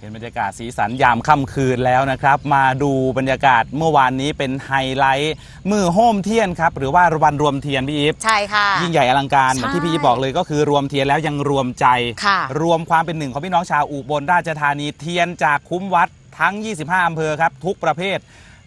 เห็นบรรยากาศสีสันยามค่ำคืนแล้วนะครับ มาดูบรรยากาศเมื่อวานนี้เป็นไฮไลท์มือโฮมเทียนครับ หรือว่าวันรวมเทียนพี่อีฟใช่ค่ะ ยิ่งใหญ่อลังการใช่เหมือนที่พี่อีฟบอกเลยก็คือรวมเทียนแล้วยังรวมใจค่ะรวมความเป็นหนึ่งของพี่น้องชาวอุบลราชธานีเทียนจากคุ้มวัดทั้ง 25 อำเภอครับ ทุกประเภท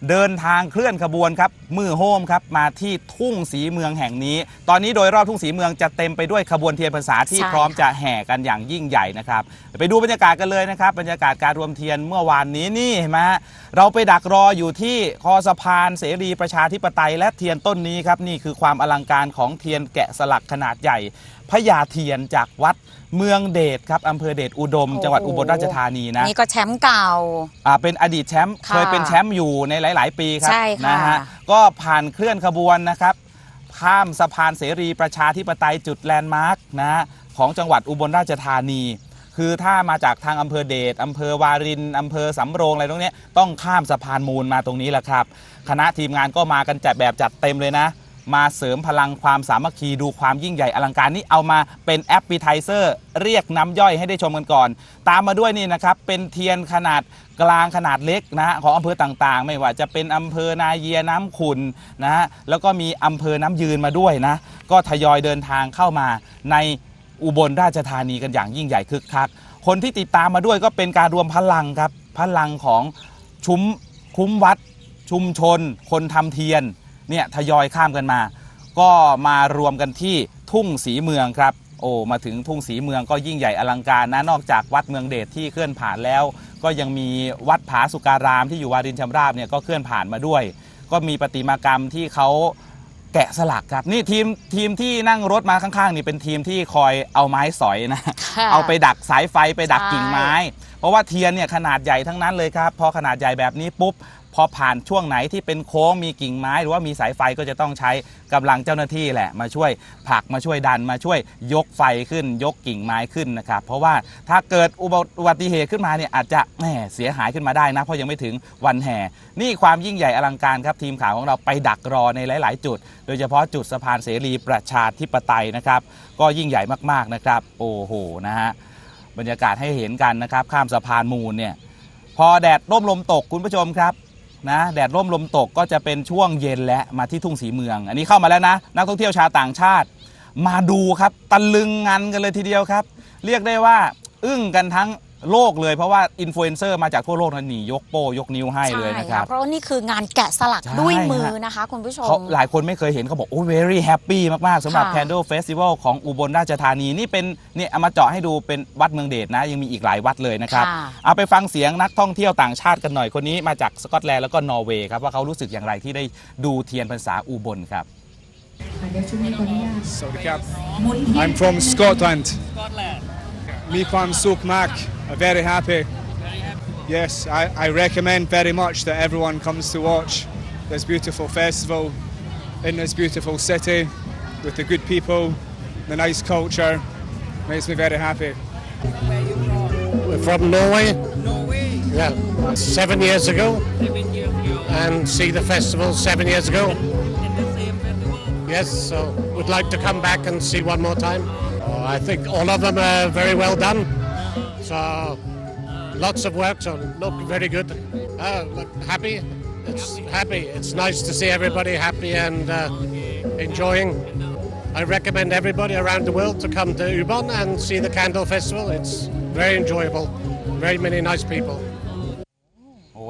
เดินทางเคลื่อนขบวนครับมือโฮมครับมาที่ทุ่งสีเมืองแห่งนี้ ตอนนี้โดยรอบทุ่งสีเมืองจะเต็มไปด้วยขบวนเทียนพรรษาที่ใช่พร้อมจะแห่กันอย่างยิ่งใหญ่นะครับไปดูบรรยากาศกันเลยนะครับบรรยากาศการรวมเทียนเมื่อวานนี้นี่เห็นไหมฮะเราไปดักรออยู่ที่คอสะพานเสรีประชาธิปไตยและเทียนต้นนี้ครับนี่คือความอลังการของเทียนแกะสลักขนาดใหญ่พญาเทียนจากวัด เมืองเดชครับอำเภอเดชอุดม จังหวัดอุบลราชธานีนะนี่ก็แชมป์เก่าอ่าเป็นอดีตแชมป์ค่ะเคยเป็นแชมป์อยู่ในหลาย ๆ ปีครับใช่ค่ะนะฮะก็ผ่านเคลื่อนขบวนนะครับข้ามสะพานเสรีประชาธิปไตยจุดแลนด์มาร์กนะฮะของจังหวัดอุบลราชธานี คือถ้ามาจากทางอำเภอเดชอำเภอวารินอำเภอสำโรงอะไรตรงเนี้ยต้องข้ามสะพานมูลมาตรงนี้แหละครับ คณะทีมงานก็มากันจัดแบบจัดเต็มเลยนะ มาเสริมพลังความสามัคคีดูความยิ่งใหญ่อลังการนี่เอามาเป็นแอปปิไทเซอร์เรียกน้ำย่อยให้ได้ชมกันก่อน ตามมาด้วยนี่นะครับ เป็นเทียนขนาดกลางขนาดเล็กนะฮะของอำเภอต่างๆ ไม่ว่าจะเป็นอำเภอนาเยียน้ำขุนนะฮะแล้วก็มีอำเภอน้ำยืนมาด้วยนะ ก็ทยอยเดินทางเข้ามาในอุบลราชธานีกันอย่างยิ่งใหญ่คึกคัก คนที่ติดตามมาด้วยก็เป็นการรวมพลังครับ พลังของชุมคุ้มวัด ชุมชน คนทำเทียน เนี่ยทยอยข้ามกันมา ก็มารวมกันที่ทุ่งสีเมืองครับ โอ้มาถึงทุ่งสีเมืองก็ยิ่งใหญ่อลังการนะนอกจากวัดเมืองเดชที่เคลื่อนผ่านแล้ว ก็ยังมีวัดผาสุการามที่อยู่วารินชำราบเนี่ยก็เคลื่อนผ่านมาด้วย ก็มีประติมากรรมที่เขาแกะสลักครับนี่ทีมทีมที่นั่งรถมาข้างๆ นี่เป็นทีมที่คอยเอาไม้สอยนะค่ะเอาไปดักสายไฟไปดักใช่กิ่งไม้ เพราะว่าเทียนเนี่ยขนาดใหญ่ทั้งนั้นเลยครับ พอขนาดใหญ่แบบนี้ปุ๊บ พอผ่านช่วงไหนที่เป็นโค้งมีกิ่งไม้หรือว่ามีสายไฟก็จะต้องใช้กำลังเจ้าหน้าที่แหละมาช่วยผลักมาช่วยดันมาช่วยยกไฟขึ้น ยกกิ่งไม้ขึ้นนะครับเพราะว่าถ้าเกิดอุบัติอุบัติเหตุขึ้นมาเนี่ยอาจจะแหมเสียหายขึ้นมาได้นะเพราะยังไม่ถึงวันแห่ นี่ความยิ่งใหญ่อลังการครับทีมข่าวของเราไปดักรอในหลาย ๆ จุด โดยเฉพาะจุดสะพานเสรีประชาธิปไตยนะครับก็ยิ่งใหญ่มากๆนะครับโอ้โหนะฮะบรรยากาศให้เห็นกันนะครับข้ามสะพานมูลเนี่ยพอแดดร่มลมตกคุณผู้ชมครับ นะแดดร่มลมตกก็จะเป็นช่วงเย็นและมาที่ทุ่งสีเมือง อันนี้เข้ามาแล้วนะ นักท่องเที่ยวชาวต่างชาติ มาดูครับตะลึงงันกันเลยทีเดียวครับ เรียกได้ว่า อึ้งกันทั้ง โลกเลยเพราะว่าอินฟลูเอนเซอร์มาจากทั่วโลกนั้นหนียกโป้ยกนิ้วให้เลยนะครับ เพราะว่านี่คืองานแกะสลักใช่ด้วยมือฮะนะคะคุณผู้ชมเขาหลายคนไม่เคยเห็นเขาบอก โอ้ very happy มาก ๆสำหรับค่ะ Candle Festival ของอุบลราชธานี นี่เป็นเนี่ยเอามาเจาะให้ดูเป็นวัดเมืองเดชนะ ยังมีอีกหลายวัดเลยนะครับค่ะเอาไปฟังเสียงนักท่องเที่ยวต่างชาติกันหน่อยคนนี้มาจากสกอตแลนด์แล้วก็นอร์เวย์ครับว่าเขารู้สึกอย่างไรที่ได้ดูเทียนพรรษาอุบลครับเดี๋ยวช่วงนี้ขออนุญาต Sorry, Cap. หมุนที่ I'm from Scotland. From Sookmak. I'm very happy. Yes, I, I recommend very much that everyone comes to watch this beautiful festival in this beautiful city with the good people, the nice culture. Makes me very happy. We're from Norway. Norway. Yeah, seven years ago. And see the festival seven years ago. Yes, so would like to come back and see one more time. Oh, I think all of them are very well done. So lots of work, so look very good. Uh, happy. It's happy. It's nice to see everybody happy and uh, enjoying. I recommend everybody around the world to come to Ubon and see the Candle Festival. It's very enjoyable. Very many nice people.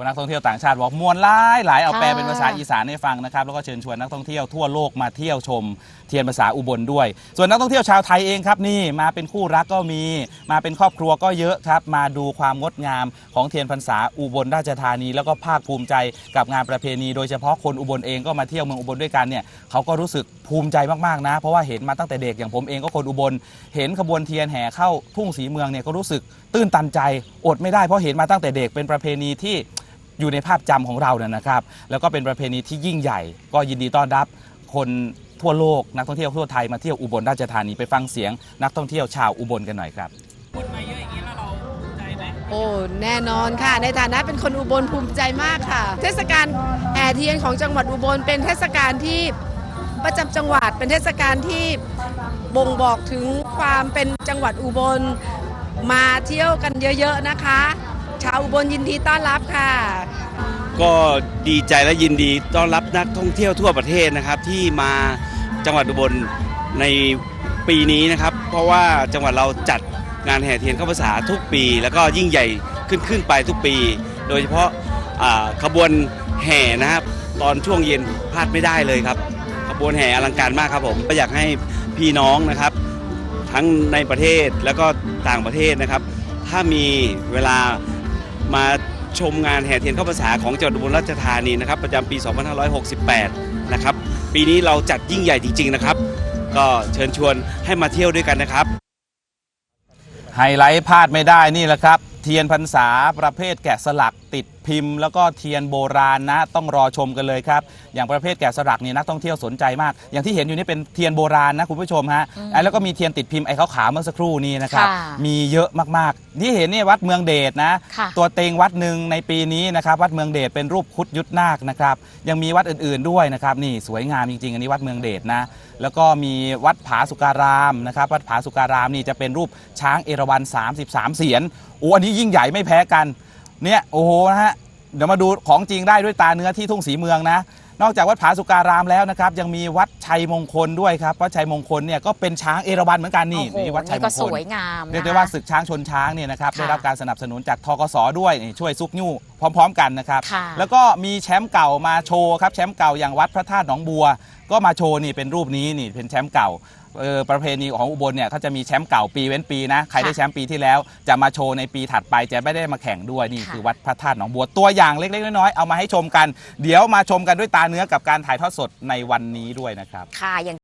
นักท่องเที่ยวต่างชาติบอกมวลหลายหลายเอาแปลเป็นภาษาอีสานให้ฟังนะครับแล้วก็เชิญชวนนักท่องเที่ยวทั่วโลกมาเที่ยวชมเทียนภาษาอุบลด้วย ส่วนนักท่องเที่ยวชาวไทยเองครับนี่มาเป็นคู่รักก็มี มาเป็นครอบครัวก็เยอะครับมาดูความงดงามของเทียนพรรษาอุบลราชธานี แล้วก็ภาคภูมิใจกับงานประเพณี โดยเฉพาะคนอุบลเองก็มาเที่ยวเมืองอุบลด้วยกันเนี่ยเขาก็รู้สึกภูมิใจมากๆนะ เพราะว่าเห็นมาตั้งแต่เด็กอย่างผมเองก็คนอุบล เห็นขบวนเทียนแห่เข้าทุ่งสีเมืองเนี่ยก็รู้สึกตื้นตันใจอดไม่ได้เพราะเห็นมาตั้งแต่เด็กเป็นประเพณีที่ อยู่ในภาพจำของเราเนี่ยนะครับ แล้วก็เป็นประเพณีที่ยิ่งใหญ่ ก็ยินดีต้อนรับคนทั่วโลกนักท่องเที่ยวทั่วไทยมาเที่ยวอุบลราชธานีไปฟังเสียงนักท่องเที่ยวชาวอุบลกันหน่อยครับมาเยอะอย่างนี้แล้วภูมิใจไหมโอ้แน่นอนค่ะ ในฐานะเป็นคนอุบลภูมิใจมากค่ะ เทศกาลแห่เทียนของจังหวัดอุบลเป็นเทศกาลที่ประจำจังหวัดเป็นเทศกาลที่บ่งบอกถึงความเป็นจังหวัดอุบลมาเที่ยวกันเยอะ ๆ นะคะ ชาวอุบลยินดีต้อนรับค่ะ ก็ดีใจและยินดีต้อนรับนักท่องเที่ยวทั่วประเทศนะครับ ที่มาจังหวัดอุบลในปีนี้นะครับ เพราะว่าจังหวัดเราจัดงานแห่เทียนเข้าพรรษาทุกปี แล้วก็ยิ่งใหญ่ขึ้นขึ้นไปทุกปี โดยเฉพาะขบวนแห่นะครับ ตอนช่วงเย็นพลาดไม่ได้เลยครับ ขบวนแห่อลังการมากครับผมก็อยากให้พี่น้องนะครับ ทั้งในประเทศแล้วก็ต่างประเทศนะครับ ถ้ามีเวลา มาชมงานแห่เทียนเข้าพรรษาของจังหวัดอุบลราชธานีนะครับประจำปี 2568 นะครับ ปีนี้เราจัดยิ่งใหญ่จริง ๆ นะครับ ก็เชิญชวนให้มาเที่ยวด้วยกันนะครับ ไฮไลท์พลาดไม่ได้นี่แหละครับ เทียนพรรษาประเภทแกะสลักติดพิมพ์แล้วก็เทียนโบราณนะต้องรอชมกันเลยครับ อย่างประเภทแกะสลักนี่นักท่องเที่ยวสนใจมาก อย่างที่เห็นอยู่นี่เป็นเทียนโบราณนะคุณผู้ชมฮะไอ้แล้วก็มีเทียนติดพิมพ์ไอ้ขาวๆเมื่อสักครู่นี้นะครับค่ะมีเยอะมากๆ ที่เห็นเนี่ยวัดเมืองเดชนะค่ะตัวเต็งวัดหนึ่งในปีนี้นะครับวัดเมืองเดชเป็นรูปคุดยุทธนาคนะครับยังมีวัดอื่นๆด้วยนะครับนี่สวยงามจริงๆ อันนี้วัดเมืองเดชนะแล้วก็มีวัดผาสุการามนะครับวัดผาสุการามนี่จะเป็นรูปช้างเอราวัณ33 เสียนโอ้อันนี้ยิ่งใหญ่ไม่แพ้กัน เนี่ยโอ้โหนะฮะเดี๋ยวมาดูของจริงได้ด้วยตาเนื้อที่ทุ่งสีเมืองนะ นอกจากวัดผาสุการามแล้วนะครับ ยังมีวัดชัยมงคลด้วยครับวัดชัยมงคลเนี่ยก็เป็นช้างเอราวัณเหมือนกันนี่โอ้โหนี่วัดชัยมก็งสคลวยงามนะเรียกได้ว่าศึกช้างชนช้างเนี่ยนะครับค่ะได้รับการสนับสนุนจากทกสด้วยนี่ช่วยซุกยู่พร้อม ๆ กันนะครับค่ะ แล้วก็มีแชมป์เก่ามาโชว์ครับแชมป์เก่าอย่างวัดพระธาตุหนองบัว ก็มาโชว์นี่เป็นรูปนี้นี่เป็นแชมป์เก่า เออประเพณีของอุบลเนี่ยเขาจะมีแชมป์เก่าปีเว้นปีนะใครได้แชมป์ปีที่แล้วจะมาโชว์ในปีถัดไปจะไม่ได้มาแข่งด้วยนี่ค่ะคือวัดพระธาตุหนองบัวตัวอย่างเล็กๆน้อยๆเอามาให้ชมกัน เดี๋ยวมาชมกันด้วยตาเนื้อกับการถ่ายทอดสดในวันนี้ด้วยนะครับ ค่ะอย่าง